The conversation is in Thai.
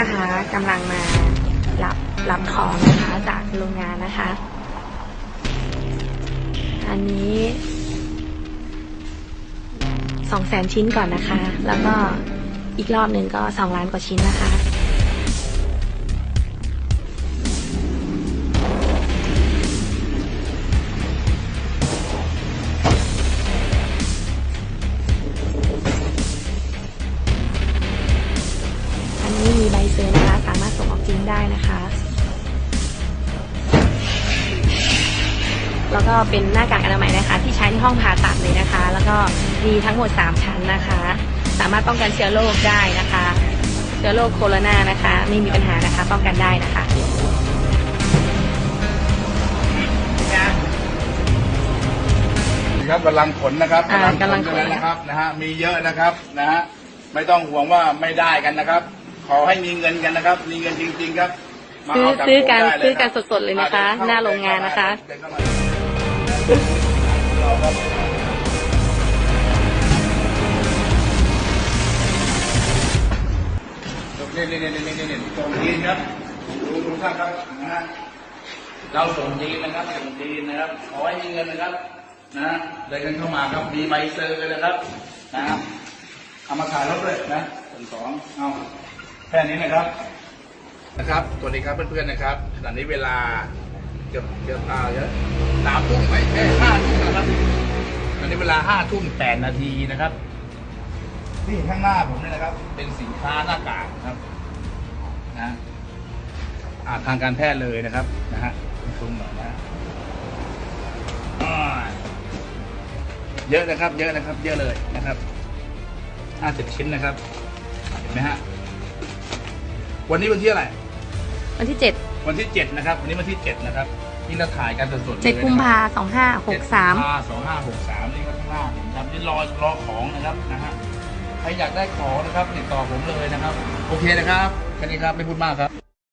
นะคะกำลังมารับรับของนะคะจากโรงงานนะคะ อันนี้สองแสนชิ้นก่อนนะคะ แล้วก็อีกรอบหนึ่งก็สองล้านกว่าชิ้นนะคะ นนี้มีใบเซอร์นะคะ สามารถส่งออกจีนได้นะคะ แล้วก็เป็นหน้ากากอนามัยนะคะ ที่ใช้ในห้องผ่าตัดเลยนะคะ แล้วก็มีทั้งหมด 3 ชั้นนะคะ สามารถป้องกันเชื้อโรคได้นะคะ เชื้อโรคโคโรนานะคะ ไม่มีปัญหานะคะ ป้องกันได้นะคะครับกำลังผลนะครับอ่ากำลังขนนะครับนะฮะมีเยอะนะครับนะฮะไม่ต้องห่วงว่าไม่ได้กันนะครับ ขอให้มีเงินกันนะครับ มีเงินจริง ๆ ครับมาซื้อเาจากซื้อกันผมได้เลยซื้อกันครับสดๆเลยนะคะอ่หน้าโรงงานนะคะ เดิเข้ามาเราครับนี่นี่นี่นี่นี่นี่ส่งจีนครับดูทุกท่านครับนะฮะเราส่งจีนนะครับส่งจีนนะครับขอให้มีเงินนะครับ นะเดินกันเข้ามาครับมีใบเซอร์เลยนะครับนะเอามาขายรถเลยนะส่วนสองเอา แค่นี้นะครับ นะครับสวัสดีครับเพื่อนๆนะครับขณะนี้เวลาเกือบเกือบอ่าเยอะสามทุ่มไปแค่ห้าทุ่มนะครับตอนนี้เวลาห้าทุ่มแปดนาทีนะครับที่ข้างหน้าผมเนี่ยนะครับ เป็นสินค้าหน้ากากนะครับนะอ่าทางการแพทย์เลยนะครับนะฮะซูมหน่อยนะอ่าเยอะนะครับ เยอะนะครับ เยอะเลยนะครับห้าสิบชิ้นนะครับ เห็นไหมฮะ วันนี้วันที่อะไร วันที่7วันที่เจ็ดนะครับ วันนี้วันที่เจ็ดนะครับที่เราถ่ายกันสดๆเลย7กุมภาสองห้าหกสามสองห้าหกสามนี่ก็ข้างหน้าผมครับนี่รอรอของนะครับนะฮะใครอยากได้ของนะครับติดต่อผมเลยนะครับ โอเคนะครับแค่นี้ครับไม่พูดมากครับ